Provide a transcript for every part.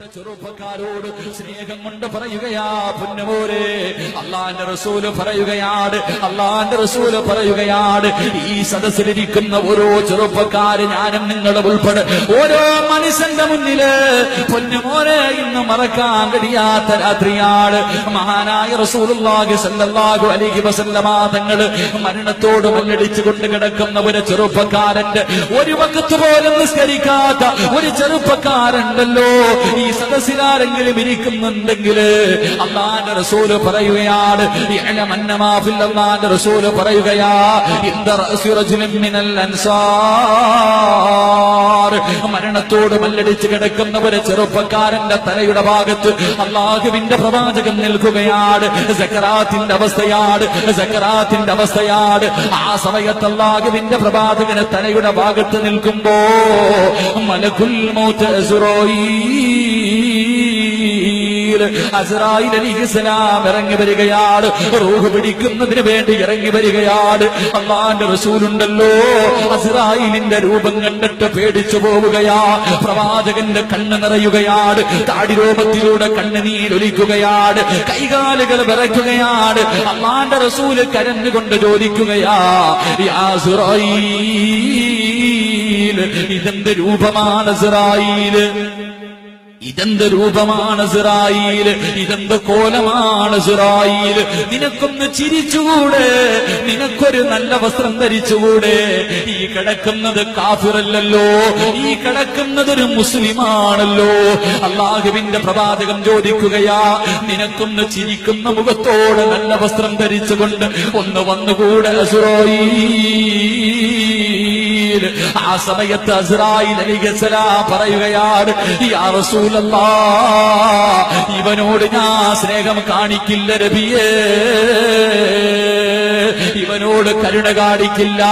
പ്രിയപ്പെട്ട ചെറുപ്പക്കാരോട് സ്നേഹം കൊണ്ട് പറയുകയാ പുന്നമോരെ അള്ളാന്റെ റസൂൽ പറയുകയാണ് അള്ളാന്റെ റസൂൽ പറയുകയാണ് ഈ സദസ്സിലിരിക്കുന്ന ഓരോ ചെറുപ്പക്കാര് ഞാനും നിങ്ങളുടെ ഉൾപ്പെടെ ഓരോ മനുഷ്യന്റെ മുന്നിൽ പൊന്നുമോരെ ഇന്ന് മറക്കാൻ കഴിയാത്ത രാത്രിയാണ്. മഹാനായ റസൂലുള്ളാഹി സല്ലല്ലാഹു അലൈഹി വസല്ലമ തങ്ങൾ മരണത്തോട് മുന്നടിച്ചു കൊണ്ട് കിടക്കുന്ന ഒരു ചെറുപ്പക്കാരന്റെ ഒരു വക്കത്ത് പോലും നിസ്കരിക്കാത്ത ഒരു ചെറുപ്പക്കാരുണ്ടല്ലോ. ഈ സദസ്സിലാരെങ്കിലും ഇരിക്കുന്നുണ്ടെങ്കിൽ അള്ളാന്റെ റസൂൽ പറയുകയാണ് അള്ളാന്റെ റസൂൽ പറയുകയാ ഇന്ദ റഅസി റജുലിൻ മരണത്തോട് മല്ലടിച്ച് കിടക്കുന്ന ഒരു ചെറുപ്പക്കാരന്റെ തലയുടെ ഭാഗത്ത് അള്ളാഹുവിന്റെ പ്രവാചകൻ നിൽക്കുകയാണ്. സക്കറാത്തിന്റെ അവസ്ഥയാണ് സക്കറാത്തിന്റെ അവസ്ഥയാണ്. ആ സമയത്ത് അള്ളാഹുവിന്റെ പ്രവാചകന് തലയുടെ ഭാഗത്ത് നിൽക്കുമ്പോ മലകുൽ മൗത്ത് അസ്റായിൽ അലിഹിസ്സലാം ഇറങ്ങി വരികയാണ്. റൂഹ് പിടിക്കുന്നതിന് വേണ്ടി ഇറങ്ങി വരികയാണ്. അള്ളാന്റെ റസൂലുണ്ടല്ലോ. അസ്റായിലിന്റെ രൂപം കണ്ടിട്ട് പേടിച്ചു പോവുകയാ. പ്രവാചകന്റെ കണ്ണ് നിറയുകയാണ്. താടിരോപത്തിലൂടെ കണ്ണുനീരൊലിക്കുകയാണ് കൈകാലുകൾ വിറയ്ക്കുകയാണ്. അള്ളാന്റെ റസൂൽ കരഞ്ഞുകൊണ്ട് ചോദിക്കുകയാ യാ സുറായീൽ ഇതെന്ത് രൂപമാണ് സിറായിൽ ഇതെന്ത് രൂപമാണ് സിറായിൽ? ഇതെന്ത് കോലമാണ് സിറായിൽ? നിനക്കൊന്ന് ചിരിച്ചുകൂടെ? നിനക്കൊരു നല്ല വസ്ത്രം ധരിച്ചുകൂടെ? ഈ കിടക്കുന്നത് കാഫിറല്ലല്ലോ. ഈ കിടക്കുന്നത് ഒരു മുസ്ലിമാണല്ലോ. അള്ളാഹുവിന്റെ പ്രവാചകം ചോദിക്കുകയാ നിനക്കൊന്ന് ചിരിക്കുന്ന മുഖത്തോടെ നല്ല വസ്ത്രം ധരിച്ചുകൊണ്ട് ഒന്ന് വന്നുകൂടെ ആ സമയത്ത് പറയുകയാണ് ഇവനോട് ഞാൻ സ്നേഹം കാണിക്കില്ല രബിയേ ഇവനോട് കരുണ കാണിക്കില്ല.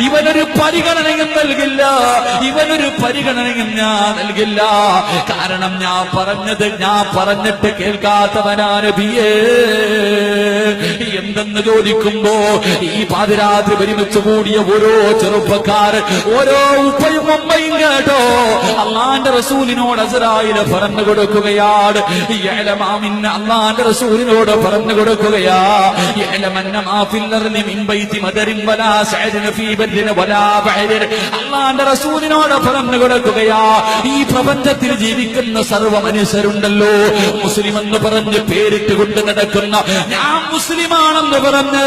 ഇവനൊരു പരിഗണനയും നൽകില്ല. ഇവനൊരു പരിഗണനയും ഞാൻ നൽകില്ല. കാരണം ഞാൻ പറഞ്ഞത് ഞാൻ പറഞ്ഞിട്ട് കേൾക്കാത്തവനാണ് ബിയേ എന്തെന്ന് ചോദിക്കുമ്പോ ഈ പാതിരാത്രി ഒരുമിച്ച് കൂടിയ ഓരോ ചെറുപ്പക്കാർ ഓരോ ഉപ്പയും ഉമ്മയും കേട്ടോ. അള്ളാന്റെ റസൂലിനോട് അസറായിൽ പറഞ്ഞു കൊടുക്കുകയാണ്. ഏലമാമിന്ന അള്ളാന്റെ റസൂലിനോട് പറഞ്ഞു കൊടുക്കുകയാ. ഏലമന്ന മാഫില്ലറിന് അള്ളാന്റെ റസൂലിനോട് പറഞ്ഞു കൊടുക്കുകയാ ഈ പ്രപഞ്ചത്തിൽ ജീവിക്കുന്ന സർവ മനുഷ്യരുണ്ടല്ലോ. മുസ്ലിം എന്ന് പറഞ്ഞ് പേരിട്ട് കൊണ്ട് നടക്കുന്ന ഞാൻ മുസ്ലിമാണെന്ന് പറഞ്ഞ്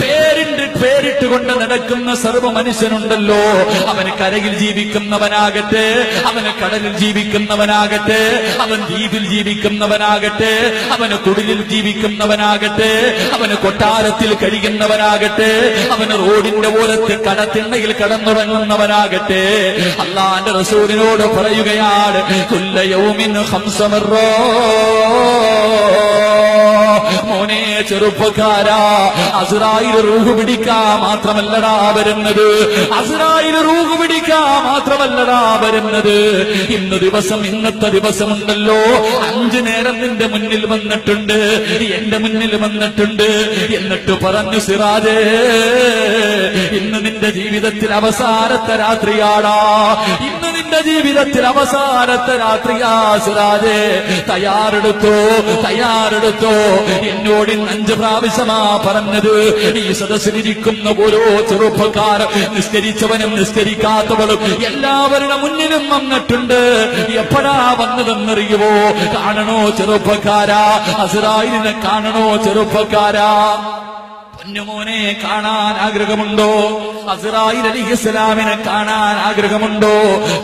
പേരിട്ട് പേരിട്ട് കൊണ്ട് നടക്കുന്ന സർവ മനുഷ്യനുണ്ടല്ലോ അവന് കരയിൽ ജീവിക്കുന്നവനാകട്ടെ അവന് കടലിൽ ജീവിക്കുന്നവനാകട്ടെ അവൻ ദ്വീപിൽ ജീവിക്കുന്നവനാകട്ടെ അവന് കുടിലിൽ ജീവിക്കുന്നവനാകട്ടെ അവന് കൊട്ടാരത്തിൽ കഴിയുന്നവനാകട്ടെ അവന് റോഡിന്റെ ഓരത്ത് കടത്തിണ്ണയിൽ കടന്നുറങ്ങുന്നവനാകട്ടെ. അള്ളാന്റെ റസൂലിനോട് പറയുകയാണ് കുല്ലയൗമിൻ ഹംസമറോ ചെറുപ്പക്കാരാ. അസുറായിൽ റൂഹ് പിടിക്കാ മാത്രമല്ലടാ വരുന്നത്. അസുറായിൽ റൂഹ് പിടിക്കാ മാത്രമല്ലടാ വരുന്നത്. ഇന്ന് ദിവസം ഇന്നത്തെ ദിവസമുണ്ടല്ലോ. അഞ്ചു നേരം നിന്റെ മുന്നിൽ വന്നിട്ടുണ്ട്. എന്റെ മുന്നിൽ വന്നിട്ടുണ്ട്. എന്നിട്ട് പറഞ്ഞു സിറാജേ ഇന്ന് നിന്റെ ജീവിതത്തിൽ അവസാനത്തെ രാത്രിയാടാ. ഇന്ന് നിന്റെ ജീവിതത്തിൽ അവസാനത്തെ രാത്രിയാ സിറാജേ തയ്യാറെടുത്തോ തയ്യാറെടുത്തോ. എന്നോട് അഞ്ച് പ്രാവശ്യമാ പറഞ്ഞത്. ഈ സദസ്സിലിരിക്കുന്ന ഓരോ ചെറുപ്പക്കാർ നിസ്കരിച്ചവനും നിസ്കരിക്കാത്തവളും എല്ലാവരുടെ മുന്നിലും വന്നിട്ടുണ്ട്. എപ്പോഴാ വന്നതെന്നറിയുവോ? കാണണോ ചെറുപ്പക്കാരാ? അസുറായിലിനെ കാണണോ ചെറുപ്പക്കാരാ? പൊന്നുമോനെ കാണാൻ ആഗ്രഹമുണ്ടോ? അസറായി അലി ഇസ്ലാമിനെ കാണാൻ ആഗ്രഹമുണ്ടോ?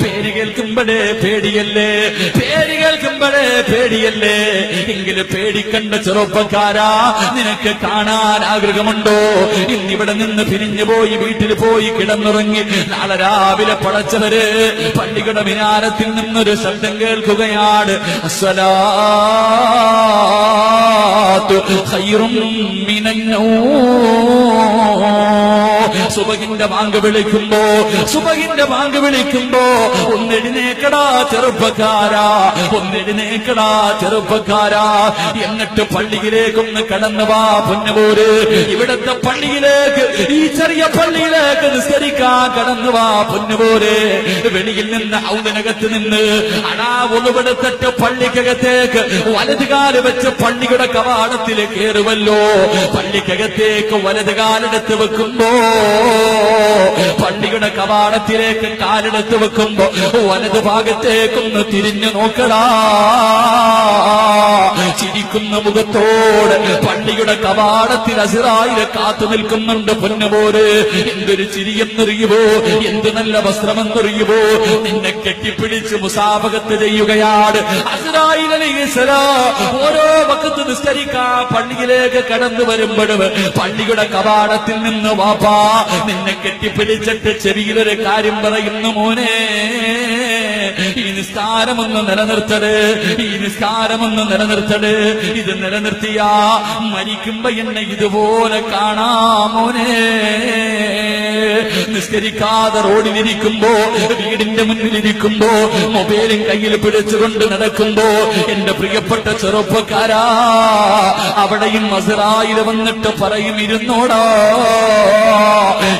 പേര് കേൾക്കുമ്പോഴേ പേടിയല്ലേ? പേര് കേൾക്കുമ്പോഴേ പേടിയല്ലേ? എങ്കിലും പേടിക്കണ്ട ചെറുപ്പക്കാരാ നിനക്ക് കാണാൻ ആഗ്രഹമുണ്ടോ? ഇന്നിവിടെ നിന്ന് പിരിഞ്ഞു പോയി വീട്ടിൽ പോയി കിടന്നുറങ്ങി നാളെ രാവിലെ പടച്ചവര് പള്ളികട മിനാരത്തിൽ നിന്നൊരു ശബ്ദം കേൾക്കുകയാണ്. അസ്സലാത്തു ഖൈറും മിനന്നൗം സുബഹിന്റെ ബാങ്ക് വിളിക്കുമ്പോ സുബഹിന്റെ ബാങ്ക് വിളിക്കുമ്പോ ഒന്നെഴുന്നേക്കടാ ചെറുപ്പക്കാരാ ഒന്നെഴുന്നേക്കടാ ചെറുപ്പക്കാരാ. എന്നിട്ട് പള്ളിയിലേക്കൊന്ന് കടന്നു വാ ഇവിടത്തെ പള്ളിയിലേക്ക് ഈ ചെറിയ പള്ളിയിലേക്ക് നിസ്കരിക്കാൻ കടന്നു വാ വെളിയിൽ നിന്ന് ഔദനകത്ത് നിന്ന് അടാ ഒന്നുപെടുത്തിട്ട് പള്ളിക്കകത്തേക്ക് വലതുകാൽ വെച്ച് പള്ളിയുടെ കവാടത്തിൽ കയറുമല്ലോ പള്ളിക്കകത്തേക്ക് വലതുകാലെടുത്ത് വെക്കുമ്പോ പള്ളിയുടെ കവാടത്തിലേക്ക് കാലെടുത്ത് വെക്കുമ്പോ വലത് ഭാഗത്തേക്കൊന്ന് തിരിഞ്ഞു നോക്കടാ. ചിരിക്കുന്ന മുഖത്തോട് പള്ളിയുടെ കവാടത്തിൽ അസിറായിൽ കാത്തു നിൽക്കുന്നുണ്ട് പൊന്നുപോര് എന്തൊരു ചിരിയെന്നറിയുമോ എന്ത് നല്ല വസ്ത്രമെന്നറിയുമോ നിന്നെ കെട്ടിപ്പിടിച്ച് മുസാഫകത്ത് ചെയ്യുകയാണ്. ഓരോ വക്കത്ത് നിസ്കരിക്കാ പള്ളിയിലേക്ക് കടന്നു വരുമ്പോഴും പള്ളിയുടെ കവാടത്തിൽ നിന്ന് വാപ്പാ നിന്നെ കെട്ടിപ്പിടിച്ചിട്ട് ചെവിയിലൊരു കാര്യം പറയുന്നു മോനെ. ഈ നിസ്കാരമൊന്ന് നിലനിർത്തട് ഈ നിസ്കാരമൊന്ന് നിലനിർത്തട് ഇത് നിലനിർത്തിയാ മരിക്കുമ്പോ എന്നെ ഇതുപോലെ കാണാമോനെ നിസ്കരിക്കാതെ റോഡിലിരിക്കുമ്പോ വീടിന്റെ മുന്നിലിരിക്കുമ്പോ മൊബൈലും കയ്യിൽ പിടിച്ചുകൊണ്ട് നടക്കുമ്പോ എന്റെ പ്രിയപ്പെട്ട ചെറുപ്പക്കാരാ അവിടെയും മസറായിൽ വന്നിട്ട് പറയും ഇരുന്നോടാ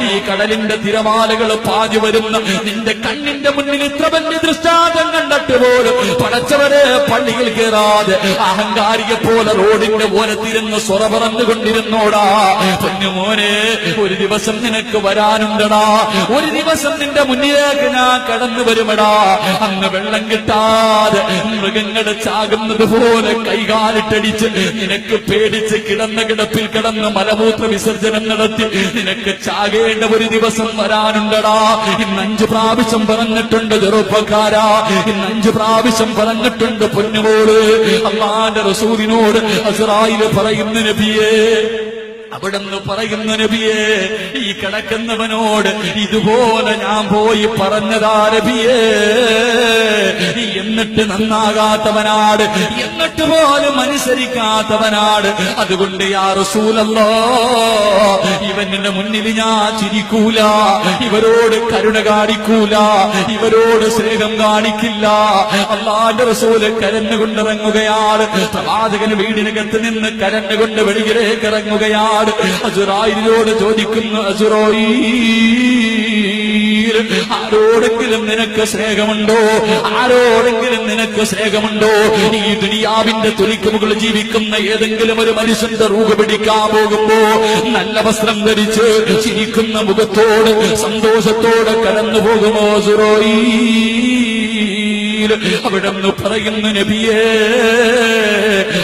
ഈ കടലിന്റെ തിരമാലകൾ പാഞ്ഞു വരുന്ന നിന്റെ കണ്ണിന്റെ മുന്നിൽ ഇത്ര വലിയ ദൃഷ്ടാന്തം കണ്ടിട്ട് പോലും പടച്ചവരെ പള്ളിയിൽ കയറാതെ അഹങ്കാരിയെ പോലെ റോഡിന്റെ ഓരത്തിരുന്ന് സ്വറ പറന്നുകൊണ്ടിരുന്നോടാ പൊന്നുമോനെ ഒരു ദിവസം നിനക്ക് വരാനുണ്ടടാ. ഒരു ദിവസം നിന്റെ മുന്നിലേക്ക് ഞാൻ കടന്നു വരുമടാ. അന്ന് വെള്ളം കിട്ടാതെ മൃഗങ്ങൾ ചാകുന്നത് പോലെ കൈകാലിട്ടടിച്ച് നിനക്ക് പേടിച്ച് കിടന്ന കിടപ്പിൽ കിടന്ന് മലമൂത്ര വിസർജനം നടത്തി നിനക്ക് ചാകേണ്ട ഒരു ദിവസം വരാനുണ്ടടാ. ഇന്ന് അഞ്ചു പ്രാവശ്യം പറഞ്ഞിട്ടുണ്ട് ചെറുപ്പക്കാരാ. ഇന്ന് അഞ്ചു പ്രാവശ്യം പറഞ്ഞിട്ടുണ്ട് പൊന്നുമോൾ അള്ളാന്റെ റസൂദിനോട് അസറായിൽ പറയുന്ന നബിയേ. അവിടെന്ന് പറയുന്ന നബിയെ ഈ കിടക്കുന്നവനോട് ഇതുപോലെ ഞാൻ പോയി പറഞ്ഞതാ നബിയേ. എന്നിട്ട് നന്നാകാത്തവനാട് എന്നിട്ട് പോലും അനുസരിക്കാത്തവനാട്. അതുകൊണ്ട് യാ റസൂലല്ലോ ഇവന്റെ മുന്നിൽ ഞാൻ ചിരിക്കൂല ഇവരോട് കരുണ കാണിക്കൂല ഇവരോട് സ്നേഹം കാണിക്കില്ല. അള്ളാന്റെ റസൂൽ കരഞ്ഞുകൊണ്ടിറങ്ങുകയാണ്. പ്രവാചകന് വീടിനകത്ത് നിന്ന് കരഞ്ഞുകൊണ്ട് വെളിയിലേക്ക് ഇറങ്ങുകയാണ്. അസുറായിരോട് ചോദിക്കുന്നു അസുറോയി ആരോടെങ്കിലും നിനക്ക് സ്നേഹമുണ്ടോ? ആരോടെങ്കിലും നിനക്ക് സ്നേഹമുണ്ടോ? ഈ ദുനിയാവിന്റെ തുലിക്ക് മുകളിൽ ജീവിക്കുന്ന ഏതെങ്കിലും ഒരു മനുഷ്യന്റെ റൂപ പിടിക്കാൻ പോകുമ്പോ നല്ല വസ്ത്രം ധരിച്ച് ചിരിക്കുന്ന മുഖത്തോട് സന്തോഷത്തോടെ കടന്നു പോകുമോ സുറോയി അവിടെ നിന്ന് പറയുന്നു നബിയേ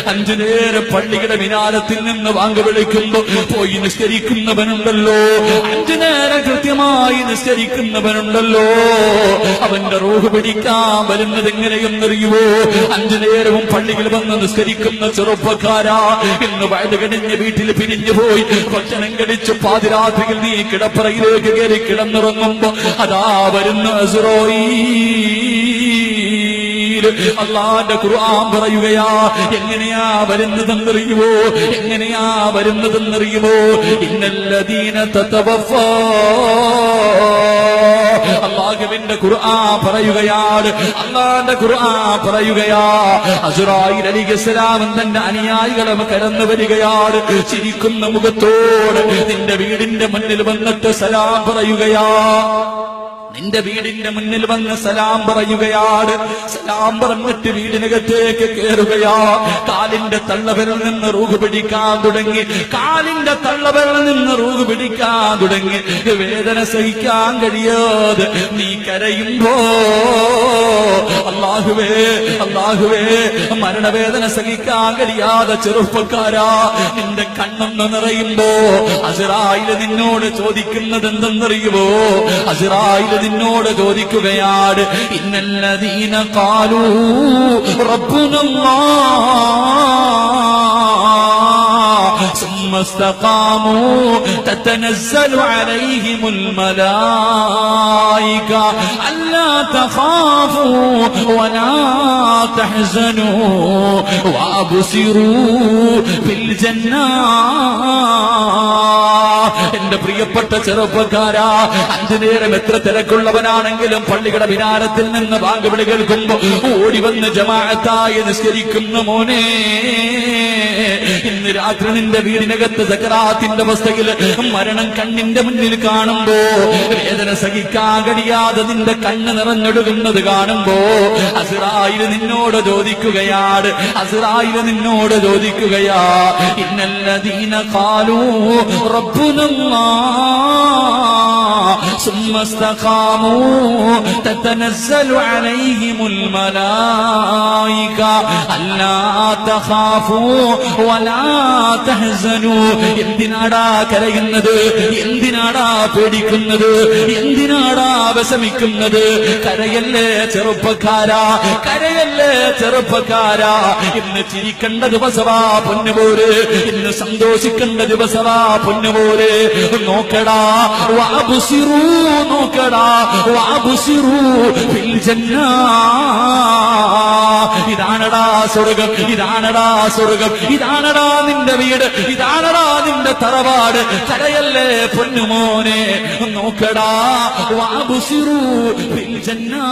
അഞ്ചു നേരം പള്ളിയുടെ മിനാരത്തിൽ നിന്ന് വാങ്ങ വിളിക്കുമ്പോ പോയി നിസ്കരിക്കുന്നവനുണ്ടല്ലോ. അഞ്ചു നേരം കൃത്യമായി നിസ്കരിക്കുന്നവനുണ്ടല്ലോ. അവന്റെ റൂഹ് പിടിക്കാൻ വരുന്നത് എങ്ങനെയെന്നറിയുവോ? അഞ്ചു നേരവും പള്ളിയിൽ വന്ന് നിസ്കരിക്കുന്ന ചെറുപ്പക്കാരാ. ഇന്ന് വയത് കഴിഞ്ഞ് വീട്ടിൽ പിരിഞ്ഞു പോയി. ഭക്ഷണം കടിച്ച് പാതിരാത്രിയിൽ നീ കിടപ്പറയിലേക്ക് കയറി കിടന്നുറങ്ങുമ്പോ അതാ വരുന്ന അസുറോയി. അള്ളാന്റെ ഖുർആൻ പറയുകയാ എങ്ങനെയാ വരുന്നതെന്നറിയുമോ? എങ്ങനെയാ വരുന്നതെന്നറിയുമോ? ഇന്നല്ലദീന തതവഫ. അള്ളാഹുവിന്റെ ഖുർആ പറയുകയാണ് അള്ളാന്റെ ഖുർആൻ പറയുകയാ. അസുറായി അലിഖലാമൻ തന്റെ അനുയായികളെ കടന്നു വരികയാണ് ചിരിക്കുന്ന മുഖത്തോട് നിന്റെ വീടിന്റെ മുന്നിൽ വന്നിട്ട് സലാം പറയുകയാ. നിന്റെ വീടിന്റെ മുന്നിൽ വന്ന് സലാം പറയുകയാണ്. സലാം പറഞ്ഞിട്ട് വീടിനകത്തേക്ക് കയറുകയാ കാലിന്റെ തള്ളവരിൽ നിന്ന് റൂഹ് പിടിക്കാൻ തുടങ്ങി. കാലിന്റെ തള്ളവരിൽ നിന്ന് റൂഹ് പിടിക്കാൻ തുടങ്ങി. വേദന സഹിക്കാൻ കഴിയാതെ നീ കരയുമ്പോ അള്ളാഹുവേ അള്ളാഹുവേ മരണവേദന സഹിക്കാൻ കഴിയാതെ ചെറുപ്പക്കാരാ. നിന്റെ കണ്ണൊന്ന് നിറയുമ്പോ അസിറായിൽ നിന്നോട് ചോദിക്കുന്നത് എന്തെന്നറിയുമോ അസിറായിൽ നിന്നോട് ചോദിക്കുകയാണ് ഇന്നല്ലദീന കാലൂ റബ്ബുനല്ലാ ثم استقاموا تتنزل عليهم الملائكة ألا تخافوا ولا تحزنوا وأبصروا في الجنة എന്റെ പ്രിയപ്പെട്ട ചെറുപ്പക്കാരാ അഞ്ചു നേരം എത്ര തിരക്കുള്ളവനാണെങ്കിലും പള്ളിയുടെ വിനാരത്തിൽ നിന്ന് വാങ്കുവിളി കേൾക്കുമ്പോ ഓടി വന്ന് ജമാഅത്തായി നിസ്കരിക്കുന്ന മോനെ. ഇന്ന് രാത്രി നിന്റെ വീടിനകത്ത് സക്കറാത്തിന്റെ അവസ്ഥയിൽ മരണം കണ്ണിന്റെ മുന്നിൽ കാണുമ്പോ വേദന സഹിക്കാൻ കഴിയാതെ നിന്റെ കണ്ണ് നിറഞ്ഞൊടുകുന്നത് കാണുമ്പോ അസിറായിൽ നിന്നോട് ചോദിക്കുകയാണ് അസിറായിൽ നിന്നോട് ചോദിക്കുകയാ ഇന്നല്ലദീന കാലൂ الله ثم استقاموا تتنزل عليهم الملائكة ألا تخافوا ولا تحزنوا എന്തിനാടാ കരയുന്നത് എന്തിനാടാ പേടിക്കുന്നത് എന്തിനാടാ വിഷമിക്കുന്നത് കരയല്ലേ ചെറുപ്പക്കാരാ കരയല്ലേ ചെറുപ്പക്കാരാ ഇന്ന് ചിരിക്കേണ്ട ദിവസമാ പൊന്നുപോര് ഇന്ന് സന്തോഷിക്കേണ്ട ദിവസമാ പൊന്നുപോര് നോക്കടാ വാബുസിറൂ നോക്കടാ ഇതാണടാ സ്വർഗം ഇതാണടാ സ്വർഗം ഇതാണടാ നിന്റെ വീട് ഇതാണടാ നിന്റെ തറവാട്. കരയല്ലേ പൊന്നുമോനെ നോക്കടാ വാബുസിറു ജന്നാ.